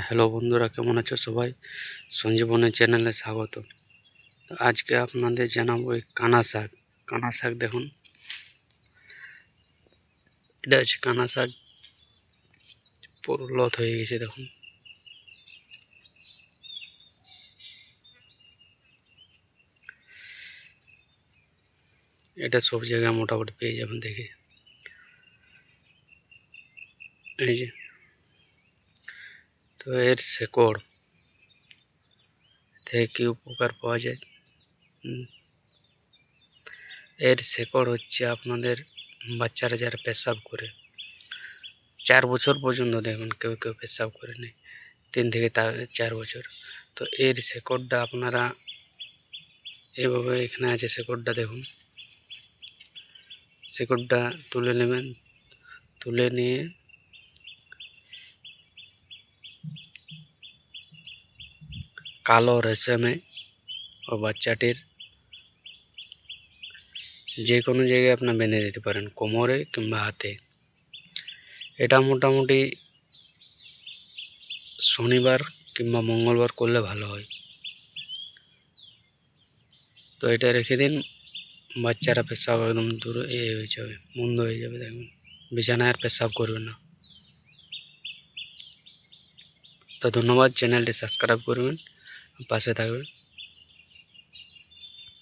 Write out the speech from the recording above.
Hello বন্ধুরা, কেমন আছো সবাই? সঞ্জীবনের চ্যানেলে স্বাগত। তো আজকে আপনাদের জানাব এই কানা শাক। কানা শাক দেখুন। এটা আছে কানা শাক। পুরো লত হয়ে গেছে, দেখুন। এটা সব জায়গায় মোটামুটি পেয়ে যাবেন দেখে। এই যে। তো এর শেকড়। থেকে কি উপকার পাওয়া যায় এর শেকড় হচ্ছে আপনাদের বাচ্চারা যারা পেশাব করে। চার বছর পর্যন্ত দেখুন, কেউ কেউ পেশাব করে নেই তিন থেকে তার চার বছর। তো এর শেকড়টা আপনারা এভাবে এখানে আছে শেকড়টা দেখুন। শেকড়টা তুলে নেবেন। তুলে নিয়ে কালো রেশমে ও বাচ্চাটির। যে কোনো জায়গায় আপনার বেঁধে দিতে পারেন, কোমরে কিংবা হাতে। এটা মোটামুটি শনিবার কিংবা মঙ্গলবার করলে ভালো হয়। তো এটা রেখে দিন, বাচ্চারা পেশাব একদম দূর এ হয়ে যাবে বন্ধ হয়ে যাবে, দেখবেন। বিছানায় আর পেশাব করবে না। তো ধন্যবাদ, চ্যানেলটি সাবস্ক্রাইব করবেন। পাশে থাকবেন